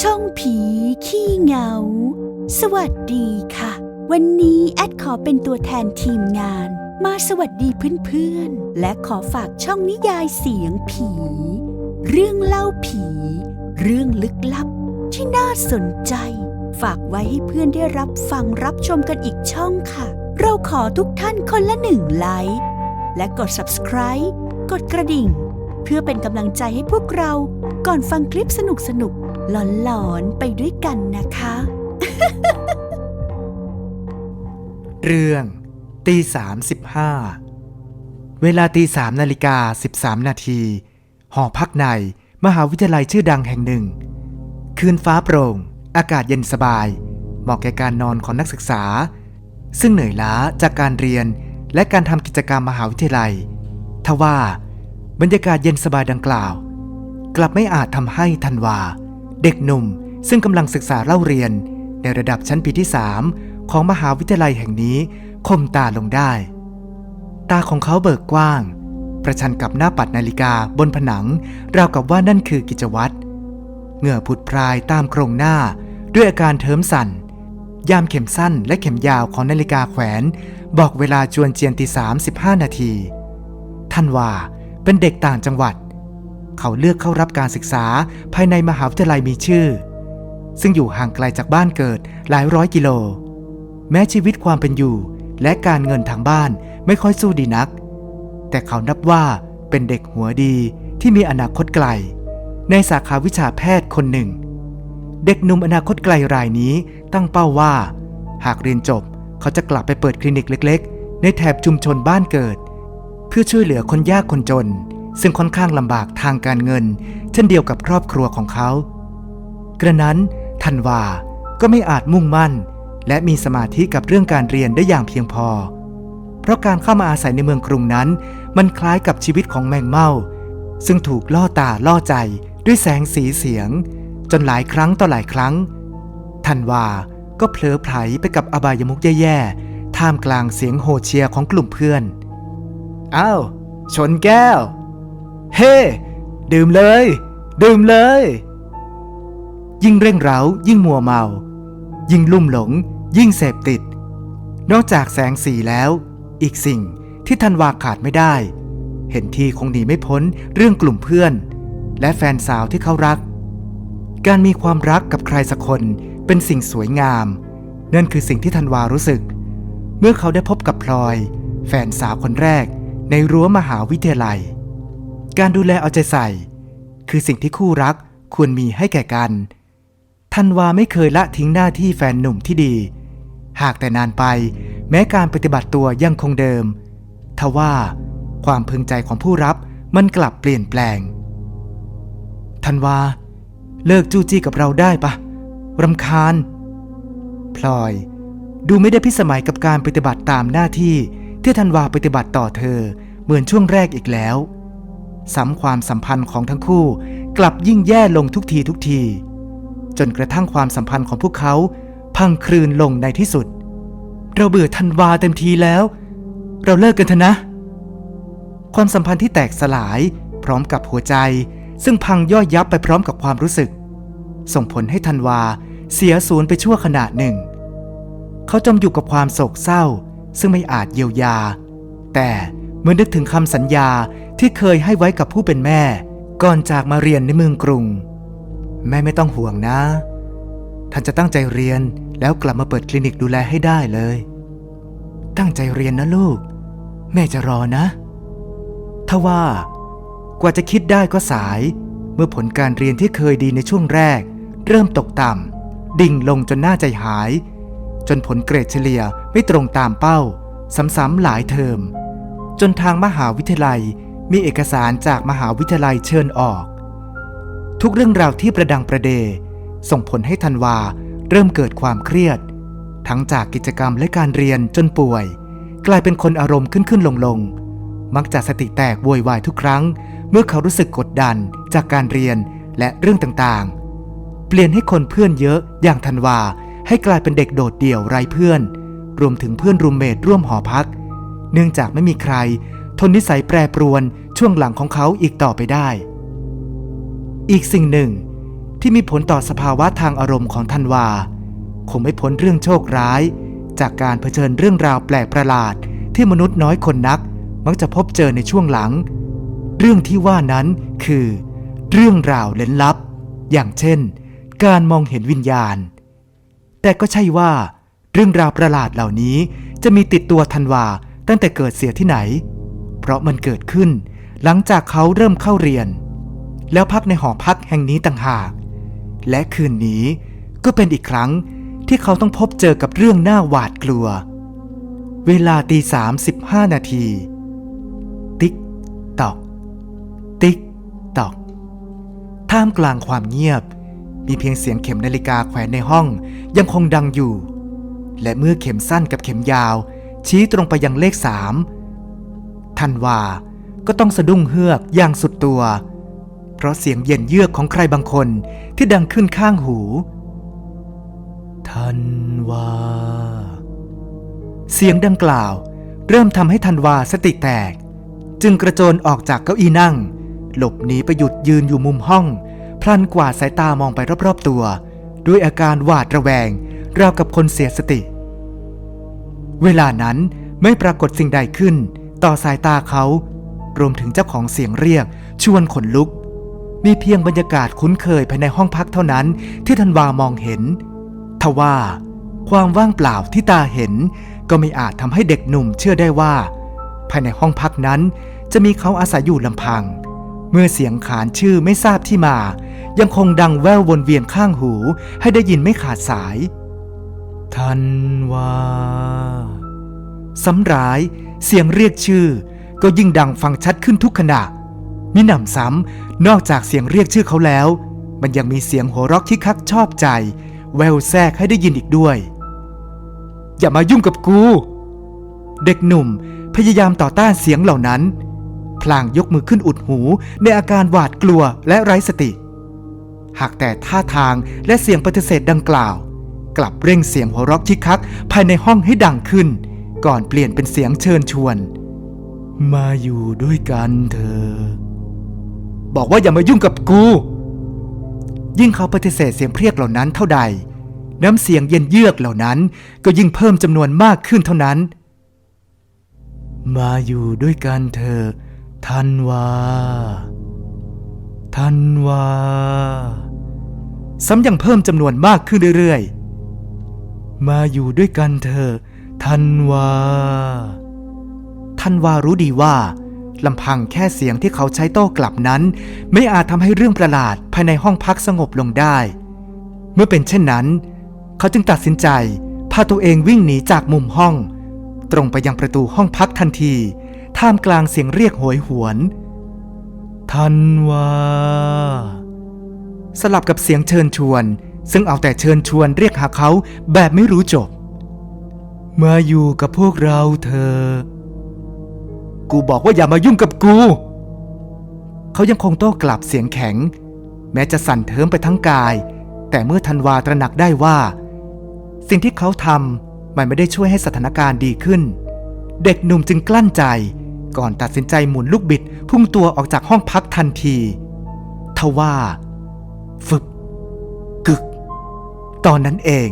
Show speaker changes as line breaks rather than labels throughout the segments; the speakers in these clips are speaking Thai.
ช่องผีขี้เหงา สวัสดีค่ะ วันนี้แอดขอเป็นตัวแทนทีมงาน มาสวัสดีเพื่อนๆ และขอฝากช่องนิยายเสียงผี เรื่องเล่าผี เรื่องลึกลับที่น่าสนใจ ฝากไว้ให้เพื่อนได้รับฟังรับชมกันอีกช่องค่ะ เราขอทุกท่านคนละหนึ่งไลค์และกด subscribe กดกระดิ่ง เพื่อเป็นกำลังใจให้พวกเราก่อนฟังคลิปสนุกๆหลอนๆไปด้วยกันนะคะ
เรื่องตีสามสิบห้าเวลาตีสามนาฬิกาสิบสามนาทีหอพักในมหาวิทยาลัยชื่อดังแห่งหนึ่ง คืนฟ้าโปร่ง อากาศเย็นสบาย เหมาะแก่การนอนของนักศึกษา ซึ่งเหนื่อยล้าจากการเรียนและการทำกิจกรรมมหาวิทยาลัย ทว่า บรรยากาศเย็นสบายดังกล่าว กลับไม่อาจทำให้ธันวา เด็กหนุ่มซึ่งกำลังศึกษาเล่าเรียน ในระดับชั้นปีที่ 3 ของมหาวิทยาลัยแห่งนี้คมตาลงได้ ตาของเขาเบิกกว้าง ประชันกับหน้าปัดนาฬิกาบนผนัง ราวกับว่านั่นคือกิจวัตรเหงื่อผุดพรายตามโครงหน้า ด้วยอาการเทิมสั่น ยามเข็มสั้นและเข็มยาวของนาฬิกาแขวน บอกเวลาจวนเจียนตีสามสิบห้านาที ท่านว่า เป็นเด็กต่างจังหวัด เขาเลือกเข้ารับการศึกษาภายในมหาวิทยาลัยมีชื่อ ซึ่งอยู่ห่างไกลจากบ้านเกิดหลายร้อยกิโล แม้ชีวิตความเป็นอยู่ และการเงินทางบ้านไม่ค่อยสู้ดีนัก แต่เขานับว่าเป็นเด็กหัวดีที่มีอนาคตไกล ในสาขาวิชาแพทย์คนหนึ่ง เด็กหนุ่มอนาคตไกลรายนี้ตั้งเป้าว่า หากเรียนจบเขาจะกลับไปเปิดคลินิกเล็ก ๆ ในแถบชุมชนบ้านเกิด พื่อช่วยเหลือคนยากคนจน ซึ่งค่อนข้างลำบากทางการเงิน เช่นเดียวกับครอบครัวของเขา กระนั้นธันวาก็ไม่อาจมุ่งมั่น และมีสมาธิกับเรื่องการเรียนได้อย่างเพียงพอ เพราะการเข้ามาอาศัยในเมืองกรุงนั้น มันคล้ายกับชีวิตของแมงเม่า ซึ่งถูกล่อตาล่อใจด้วยแสงสีเสียง จนหลายครั้งต่อหลายครั้งธันวาก็เผลอไผลไปกับอบายมุกแย่ๆท่ามกลางเสียงโหเชียของกลุ่มเพื่อน อ้าว ชนแก้ว เฮ้ ดื่มเลย ดื่มเลย ยิ่งเร่งเร้ายิ่งมัวเมา ยิ่งลุ่มหลง ยิ่งเสพติด นอกจากแสงสีแล้ว อีกสิ่งที่ธันวาขาดไม่ได้ เห็นทีคงหนีไม่พ้นเรื่องกลุ่มเพื่อน และแฟนสาวที่เขารัก การมีความรักกับใครสักคนเป็นสิ่งสวยงาม นั่นคือสิ่งที่ธันวารู้สึก เมื่อเขาได้พบกับพลอย แฟนสาวคนแรก ในรั้วมหาวิทยาลัย การดูแลเอาใจใส่ คือสิ่งที่คู่รักควรมีให้แก่กันธันวาไม่เคยละทิ้งหน้าที่แฟนหนุ่มที่ดี หากแต่นานไป แม้การปฏิบัติตัวยังคงเดิม ทว่าความพึงใจของผู้รับมันกลับเปลี่ยนแปลงธันวา เลิกจู้จี้กับเราได้ปะรำคาญ พลอย ดูไม่ได้พิสมัยกับการปฏิบัติตามหน้าที่ ที่ธันวาปฏิบัติต่อเธอ เหมือนช่วงแรกอีกแล้วซ้ำความสัมพันธ์ของทั้งคู่กลับยิ่งแย่ลงทุกทีทุกที จนกระทั่งความสัมพันธ์ของพวกเขา พังคลืนลงในที่สุด เราเบื่อธันวาเต็มทีแล้ว เราเลิกกันเถอะนะ ความสัมพันธ์ที่แตกสลายพร้อมกับหัวใจ ซึ่งพังย่อยยับไปพร้อมกับความรู้สึก ส่งผลให้ธันวาเสียสูญไปชั่วขณะหนึ่ง เขาจมอยู่กับความโศกเศร้า ซึ่งไม่อาจเยียวยา แต่เมื่อนึกถึงคำสัญญาที่เคยให้ไว้กับผู้เป็นแม่ ก่อนจากมาเรียนในเมืองกรุง แม่ไม่ต้องห่วงนะ ท่านจะตั้งใจเรียนแล้วกลับมาเปิดคลินิกดูแลให้ได้เลย ตั้งใจเรียนนะลูก แม่จะรอนะทว่ากว่าจะคิดได้ก็สาย เมื่อผลการเรียนที่เคยดีในช่วงแรก เริ่มตกต่ำดิ่งลงจนหน่าใจหาย จนผลเกรดเฉลี่ยไม่ตรงตามเป้า ซ้ำๆหลายเทอม จนทางมหาวิทยาลัยมีเอกสารจากมหาวิทยาลัยเชิญออก ทุกเรื่องราวที่ประดังประเด ส่งผลให้ธันวาเริ่มเกิดความเครียด ทั้งจากกิจกรรมและการเรียนจนป่วย กลายเป็นคนอารมณ์ขึ้นขึ้นลงลงมักจะสติแตกโวยวายทุกครั้ง เมื่อเขารู้สึกกดดันจากการเรียนและเรื่องต่างๆ เปลี่ยนให้คนเพื่อนเยอะอย่างธันวา ให้กลายเป็นเด็กโดดเดี่ยวไร้เพื่อน รวมถึงเพื่อนรูมเมทร่วมหอพัก เนื่องจากไม่มีใคร ทนนิสัยแปรปรวนช่วงหลังของเขาอีกต่อไปได้ อีกสิ่งหนึ่ง ที่มีผลต่อสภาวะทางอารมณ์ของธันวา คงไม่พ้นเรื่องโชคร้าย จากการเผชิญเรื่องราวแปลกประหลาดที่มนุษย์น้อยคนนัก มักจะพบเจอในช่วงหลัง เรื่องที่ว่านั้นคือ เรื่องราวเล้นลับ อย่างเช่น การมองเห็นวิญญาณ แต่ก็ใช่ว่า เรื่องราวประหลาดเหล่านี้จะมีติดตัวธันวาตั้งแต่เกิดเสียที่ไหน เพราะมันเกิดขึ้น หลังจากเขาเริ่มเข้าเรียน แล้วพักในหอพักแห่งนี้ต่างหาก และคืนนี้ก็เป็นอีกครั้งที่เขาต้องพบเจอกับเรื่องน่าหวาดกลัว เวลาตีสามสิบห้านาที ติ๊กตอก ติ๊กตอก ท่ามกลางความเงียบ มีเพียงเสียงเข็มนาฬิกาแขวนในห้องยังคงดังอยู่ และเมื่อเข็มสั้นกับเข็มยาว ชี้ตรงไปยังเลขสามทันวาก็ต้องสะดุ้งเฮือกอย่างสุดตัว เพราะเสียงเย็นเยือกของใครบางคนที่ดังขึ้นข้างหูทันวา เสียงดังกล่าว เริ่มทำให้ทันวาสติแตก จึงกระโจนออกจากเก้าอี้นั่ง หลบหนีไปหยุดยืนอยู่มุมห้อง ลันกวาดสายตามองไปรอบๆตัว ด้วยอาการหวาดระแวง ราวกับคนเสียสติ เวลานั้นไม่ปรากฏสิ่งใดขึ้น ต่อสายตาเขา รวมถึงเจ้าของเสียงเรียก ชวนขนลุก มีเพียงบรรยากาศคุ้นเคยภายในห้องพักเท่านั้นที่ธันวามองเห็น ทว่า ความว่างเปล่าที่ตาเห็น ก็ไม่อาจทำให้เด็กหนุ่มเชื่อได้ว่า ภายในห้องพักนั้นจะมีเขาอาศัยอยู่ลำพัง เมื่อเสียงขานชื่อไม่ทราบที่มา ยังคงดังแว่ววนเวียนข้างหู ให้ได้ยินไม่ขาดสาย ทันวาสำร้ายเสียงเรียกชื่อ ก็ยิ่งดังฟังชัดขึ้นทุกขณะมิหนำซ้ำนอกจากเสียงเรียกชื่อเขาแล้ว มันยังมีเสียงหัวเราะที่คักชอบใจ แววแทรกให้ได้ยินอีกด้วย อย่ามายุ่งกับกู เด็กหนุ่มพยายามต่อต้านเสียงเหล่านั้น พลางยกมือขึ้นอุดหูในอาการหวาดกลัวและไร้สติ หากแต่ท่าทางและเสียงปฏิเสธดังกล่าว กลับเร่งเสียงหัวเราะที่คักภายในห้องให้ดังขึ้น ก่อนเปลี่ยนเป็นเสียงเชิญชวน มาอยู่ด้วยกันเถอะบอกว่าอย่ามายุ่งกับกู ยิ่งเขาปฏิเสธเสียงเพรียกเหล่านั้นเท่าใด น้ำเสียงเย็นเยือกเหล่านั้นก็ยิ่งเพิ่มจำนวนมากขึ้นเท่านั้น มาอยู่ด้วยกันเถอะทันวาทันวา ซ้ำยังเพิ่มจำนวนมากขึ้นเรื่อยๆ มาอยู่ด้วยกันเถอะทันวาทันวารู้ดีว่าลำพังแค่เสียงที่เขาใช้โต้กลับนั้น ไม่อาจทำให้เรื่องประหลาดภายในห้องพักสงบลงได้ เมื่อเป็นเช่นนั้น เขาจึงตัดสินใจ พาตัวเองวิ่งหนีจากมุมห้อง ตรงไปยังประตูห้องพักทันที ท่ามกลางเสียงเรียกโหยหวน ทันวา สลับกับเสียงเชิญชวน ซึ่งเอาแต่เชิญชวนเรียกหาเขาแบบไม่รู้จบ มาอยู่กับพวกเราเธอ กูบอกว่าอย่ามายุ่งกับกู เขายังคงโต้กลับเสียงแข็ง แม้จะสั่นเทิมไปทั้งกาย แต่เมื่อธันวาตระหนักได้ว่า สิ่งที่เขาทำมันไม่ได้ช่วยให้สถานการณ์ดีขึ้น เด็กหนุ่มจึงกลั้นใจก่อนตัดสินใจหมุนลูกบิดพุ่งตัวออกจากห้องพักทันที ทว่า ฟึบ กึก ตอนนั้นเอง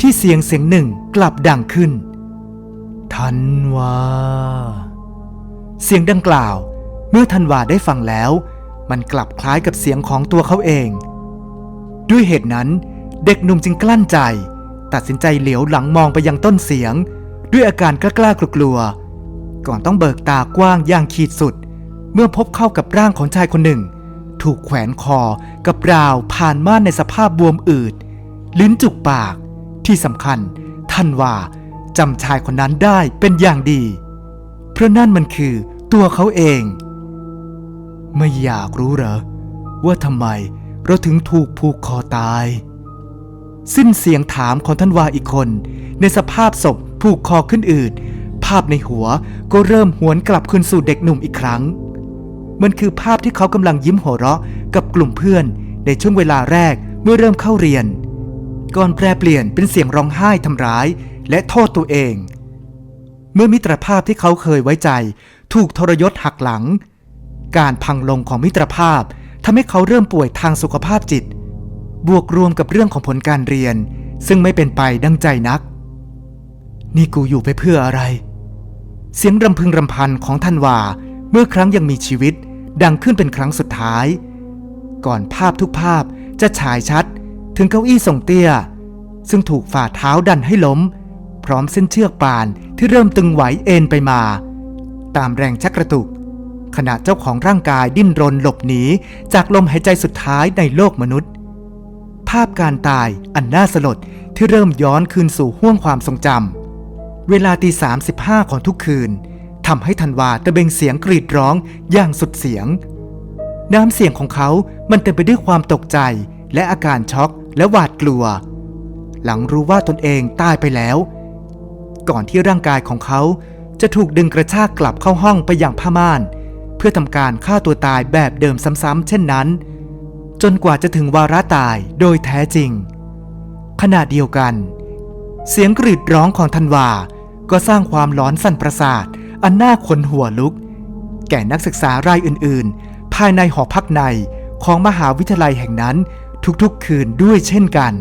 ที่เสียงเสียงหนึ่งกลับดังขึ้น ทันวา เสียงดังกล่าว เมื่อธันวาได้ฟังแล้ว มันกลับคล้ายกับเสียงของตัวเขาเอง ด้วยเหตุนั้นเด็กหนุ่มจึงกลั้นใจ ตัดสินใจเหลียวหลังมองไปยังต้นเสียง ด้วยอาการกล้ากลัวๆก่อนต้องเบิกตากว้างอย่างขีดสุด เมื่อพบเข้ากับร่างของชายคนหนึ่ง ถูกแขวนคอกับราวผ่านม่านในสภาพบวมอืด ลิ้นจุกปาก ที่สำคัญ ท่านว่าจำชายคนนั้นได้เป็นอย่างดี เพราะนั่นมันคือตัวเขาเอง ไม่อยากรู้เหรอ ว่าทำไมเราถึงถูกผูกคอตาย สิ้นเสียงถามของท่านวาอีกคน ในสภาพศพผูกคอขึ้นอืดภาพในหัวก็เริ่มหวนกลับคืนสู่เด็กหนุ่มอีกครั้ง มันคือภาพที่เขากำลังยิ้มหัวเราะกับกลุ่มเพื่อน ในช่วงเวลาแรกเมื่อเริ่มเข้าเรียน ก่อนแปรเปลี่ยนเป็นเสียงร้องไห้ทำร้าย และโทษตัวเอง เมื่อมิตรภาพที่เขาเคยไว้ใจ ถูกทรยศหักหลัง การพังลงของมิตรภาพทำให้เขาเริ่มป่วยทางสุขภาพจิต บวกรวมกับเรื่องของผลการเรียน ซึ่งไม่เป็นไปดังใจนัก นี่กูอยู่ไปเพื่ออะไร เสียงรำพึงรำพันของธันวาเมื่อครั้งยังมีชีวิต ดังขึ้นเป็นครั้งสุดท้าย ก่อนภาพทุกภาพจะฉายชัดถึงเก้าอี้ทรงเตี้ย ซึ่งถูกฝ่าเท้าดันให้ล้ม พร้อมเส้นเชือกป่านที่เริ่มตึงไหวเอ็นไปมา ตามแรงชักกระตุก ขณะเจ้าของร่างกายดิ้นรนหลบหนีจากลมหายใจสุดท้ายในโลกมนุษย์ ภาพการตายอันน่าสลดที่เริ่มย้อนคืนสู่ห้วงความทรงจำเวลาตีสามสิบห้าของทุกคืน ทำให้ธันวาตะเบงเสียงกรีดร้องอย่างสุดเสียง น้ำเสียงของเขามันเต็มไปด้วยความตกใจ และอาการช็อกและหวาดกลัว หลังรู้ว่าตนเองตายไปแล้ว ก่อนที่ร่างกายของเขาจะถูกดึงกระชากกลับเข้าห้องไปอย่างผ้าม่าน เพื่อทำการฆ่าตัวตายแบบเดิมซ้ำๆเช่นนั้น จนกว่าจะถึงวาระตายโดยแท้จริง ขณะเดียวกัน เสียงกรีดร้องของธันวาก็สร้างความหลอนสั่นประสาท อันน่าขนหัวลุก แก่นักศึกษารายอื่นๆ ภายในหอพักในของมหาวิทยาลัยแห่งนั้นทุกๆคืนด้วยเช่นกัน